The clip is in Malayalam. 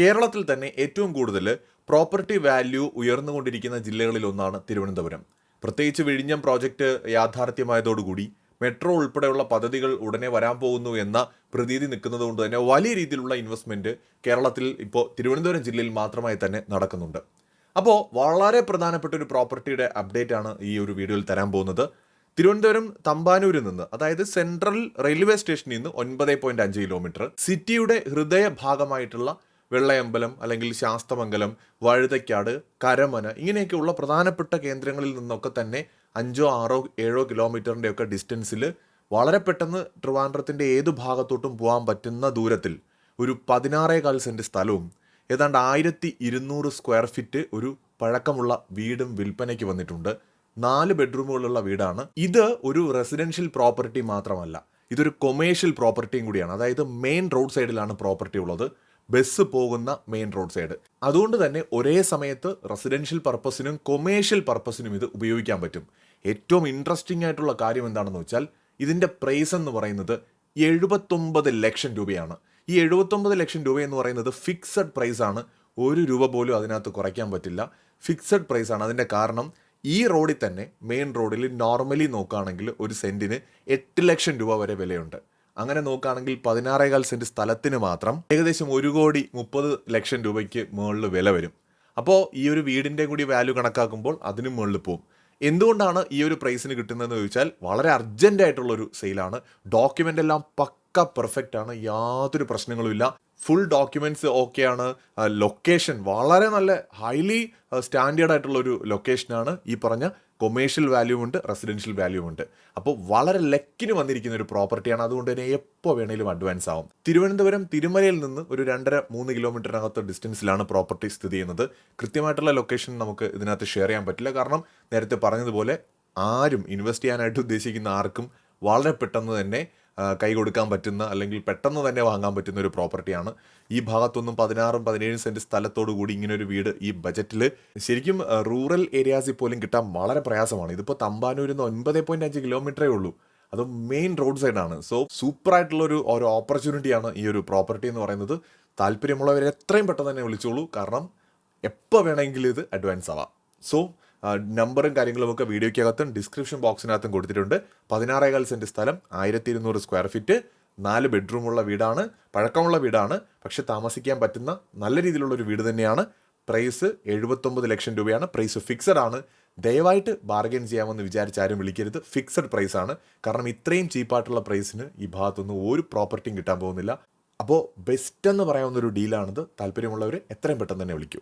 കേരളത്തിൽ തന്നെ ഏറ്റവും കൂടുതൽ പ്രോപ്പർട്ടി വാല്യൂ ഉയർന്നുകൊണ്ടിരിക്കുന്ന ജില്ലകളിൽ ഒന്നാണ് തിരുവനന്തപുരം. പ്രത്യേകിച്ച് വിഴിഞ്ഞം പ്രോജക്റ്റ് യാഥാർത്ഥ്യമായതോടുകൂടി മെട്രോ ഉൾപ്പെടെയുള്ള പദ്ധതികൾ ഉടനെ വരാൻ പോകുന്നു എന്ന പ്രതീതി നിൽക്കുന്നത് കൊണ്ട് തന്നെ വലിയ രീതിയിലുള്ള ഇൻവെസ്റ്റ്മെന്റ് കേരളത്തിൽ ഇപ്പോൾ തിരുവനന്തപുരം ജില്ലയിൽ മാത്രമായി തന്നെ നടക്കുന്നുണ്ട്. അപ്പോൾ വളരെ പ്രധാനപ്പെട്ട ഒരു പ്രോപ്പർട്ടിയുടെ അപ്ഡേറ്റ് ആണ് ഈ ഒരു വീഡിയോയിൽ തരാൻ പോകുന്നത്. തിരുവനന്തപുരം തമ്പാനൂരിൽ നിന്ന് അതായത് സെൻട്രൽ റെയിൽവേ സ്റ്റേഷനിൽ നിന്ന് ഒൻപത് പോയിന്റ് അഞ്ച് കിലോമീറ്റർ സിറ്റിയുടെ ഹൃദയ ഭാഗമായിട്ടുള്ള വെള്ളയമ്പലം അല്ലെങ്കിൽ ശാസ്തമംഗലം വഴുതയ്ക്കാട് കരമന ഇങ്ങനെയൊക്കെയുള്ള പ്രധാനപ്പെട്ട കേന്ദ്രങ്ങളിൽ നിന്നൊക്കെ തന്നെ അഞ്ചോ ആറോ ഏഴോ കിലോമീറ്ററിന്റെയൊക്കെ ഡിസ്റ്റൻസിൽ വളരെ പെട്ടെന്ന് ട്രിവാൻഡ്രത്തിന്റെ ഏത് ഭാഗത്തോട്ടും പോകാൻ പറ്റുന്ന ദൂരത്തിൽ ഒരു പതിനാറേകാൽ സെന്റ് സ്ഥലവും ഏതാണ്ട് ആയിരത്തി ഇരുന്നൂറ് സ്ക്വയർ ഫീറ്റ് ഒരു പഴക്കമുള്ള വീടും വിൽപ്പനയ്ക്ക് വന്നിട്ടുണ്ട്. നാല് ബെഡ്റൂമുകളുള്ള വീടാണ്. ഇത് ഒരു റെസിഡൻഷ്യൽ പ്രോപ്പർട്ടി മാത്രമല്ല ഇതൊരു കൊമേഴ്ഷ്യൽ പ്രോപ്പർട്ടിയും കൂടിയാണ്. അതായത് മെയിൻ റോഡ് സൈഡിലാണ് പ്രോപ്പർട്ടി ഉള്ളത്. ബസ് പോകുന്ന മെയിൻ റോഡ് സൈഡ് അതുകൊണ്ട് തന്നെ ഒരേ സമയത്ത് റെസിഡൻഷ്യൽ പർപ്പസിനും കൊമേഴ്ഷ്യൽ പർപ്പസിനും ഇത് ഉപയോഗിക്കാൻ പറ്റും. ഏറ്റവും ഇൻട്രസ്റ്റിംഗ് ആയിട്ടുള്ള കാര്യം എന്താണെന്ന് വെച്ചാൽ ഇതിന്റെ പ്രൈസ് എന്ന് പറയുന്നത് എഴുപത്തൊമ്പത് ലക്ഷം രൂപയാണ്. ഈ എഴുപത്തൊമ്പത് ലക്ഷം രൂപ എന്ന് പറയുന്നത് ഫിക്സഡ് പ്രൈസ് ആണ്. ഒരു രൂപ പോലും അതിനകത്ത് കുറയ്ക്കാൻ പറ്റില്ല. ഫിക്സഡ് പ്രൈസ് ആണ്. അതിന്റെ കാരണം ഈ റോഡിൽ തന്നെ മെയിൻ റോഡിൽ നോർമലി നോക്കുകയാണെങ്കിൽ ഒരു സെന്റിന് എട്ട് ലക്ഷം രൂപ വരെ വിലയുണ്ട്. അങ്ങനെ നോക്കുകയാണെങ്കിൽ പതിനാറേകാൽ സെന്റ് സ്ഥലത്തിന് മാത്രം ഏകദേശം ഒരു കോടി മുപ്പത് ലക്ഷം രൂപയ്ക്ക് മുകളിൽ വില വരും. അപ്പോൾ ഈ ഒരു വീടിന്റെ കൂടി വാല്യൂ കണക്കാക്കുമ്പോൾ അതിനും മുകളിൽ പോകും എന്തുകൊണ്ടാണ് ഈ ഒരു പ്രൈസിന് കിട്ടുന്നതെന്ന് ചോദിച്ചാൽ വളരെ അർജന്റ് ആയിട്ടുള്ള ഒരു സെയിലാണ് ഡോക്യുമെന്റ് എല്ലാം പക്ക പെർഫെക്റ്റ് ആണ്. യാതൊരു പ്രശ്നങ്ങളുമില്ല ഫുൾ ഡോക്യുമെന്റ്സ് ഓക്കെയാണ് ലൊക്കേഷൻ വളരെ നല്ല ഹൈലി സ്റ്റാൻഡേർഡ് ആയിട്ടുള്ള ഒരു ലൊക്കേഷനാണ് ഈ പറഞ്ഞ കൊമേഴ്ഷ്യൽ വാല്യൂ ഉണ്ട് റെസിഡൻഷ്യൽ വാല്യൂ ഉണ്ട്. അപ്പോൾ വളരെ ലക്കിന് വന്നിരിക്കുന്ന ഒരു പ്രോപ്പർട്ടിയാണ് അതുകൊണ്ട് തന്നെ എപ്പോൾ വേണേലും അഡ്വാൻസ് ആവും. തിരുവനന്തപുരം തിരുമലയിൽ നിന്ന് ഒരു രണ്ടര മൂന്ന് കിലോമീറ്ററിനകത്ത് ഡിസ്റ്റൻസിലാണ് പ്രോപ്പർട്ടി സ്ഥിതി ചെയ്യുന്നത്. കൃത്യമായിട്ടുള്ള ലൊക്കേഷൻ നമുക്ക് ഇതിനകത്ത് ഷെയർ ചെയ്യാൻ പറ്റില്ല. കാരണം നേരത്തെ പറഞ്ഞതുപോലെ ആരും ഇൻവെസ്റ്റ് ചെയ്യാനായിട്ട് ഉദ്ദേശിക്കുന്ന ആർക്കും വളരെ പെട്ടെന്ന് തന്നെ കൈ കൊടുക്കാൻ പറ്റുന്ന അല്ലെങ്കിൽ പെട്ടെന്ന് തന്നെ വാങ്ങാൻ പറ്റുന്ന ഒരു പ്രോപ്പർട്ടിയാണ്. ഈ ഭാഗത്തൊന്നും പതിനാറും പതിനേഴും സെന്റ് സ്ഥലത്തോടു കൂടി ഇങ്ങനെ ഒരു വീട് ഈ ബജറ്റിൽ ശരിക്കും റൂറൽ ഏരിയാസിൽ പോലും കിട്ടാൻ വളരെ പ്രയാസമാണ്. ഇതിപ്പോൾ തമ്പാനൂരിൽ നിന്ന് ഒൻപത് പോയിന്റ് അഞ്ച് കിലോമീറ്ററേ ഉള്ളൂ. അത് മെയിൻ റോഡ് സൈഡാണ്. സോ സൂപ്പർ ആയിട്ടുള്ള ഒരു ഒരു ഓപ്പർച്യൂണിറ്റിയാണ് ഈ ഒരു പ്രോപ്പർട്ടി എന്ന് പറയുന്നത്. താല്പര്യമുള്ളവരെ എത്രയും പെട്ടെന്ന് തന്നെ വിളിച്ചോളൂ. കാരണം എപ്പോൾ വേണമെങ്കിലും ഇത് അഡ്വാൻസ് ആവാം. സോ നമ്പറും കാര്യങ്ങളും ഒക്കെ വീഡിയോയ്ക്കകത്തും ഡിസ്ക്രിപ്ഷൻ ബോക്സിനകത്തും കൊടുത്തിട്ടുണ്ട്. പതിനാറേകാൽ സെന്റ് സ്ഥലം ആയിരത്തി ഇരുന്നൂറ് സ്ക്വയർ ഫീറ്റ് നാല് ബെഡ്റൂമുള്ള വീടാണ് പഴക്കമുള്ള വീടാണ് പക്ഷെ താമസിക്കാൻ പറ്റുന്ന നല്ല രീതിയിലുള്ള ഒരു വീട് തന്നെയാണ്. പ്രൈസ് എഴുപത്തൊമ്പത് ലക്ഷം രൂപയാണ്. പ്രൈസ് ഫിക്സഡ് ആണ്. ദയവായിട്ട് ബാർഗൈൻ ചെയ്യാമെന്ന് വിചാരിച്ച് ആരും വിളിക്കരുത്. ഫിക്സഡ് പ്രൈസ് ആണ്. കാരണം ഇത്രയും ചീപ്പായിട്ടുള്ള പ്രൈസിന് ഈ ഭാഗത്തുനിന്ന് ഒരു പ്രോപ്പർട്ടിയും കിട്ടാൻ പോകുന്നില്ല. അപ്പോൾ ബെസ്റ്റ് എന്ന് പറയാവുന്ന ഒരു ഡീലാണിത് താല്പര്യമുള്ളവർ എത്രയും പെട്ടെന്ന് തന്നെ വിളിക്കൂ.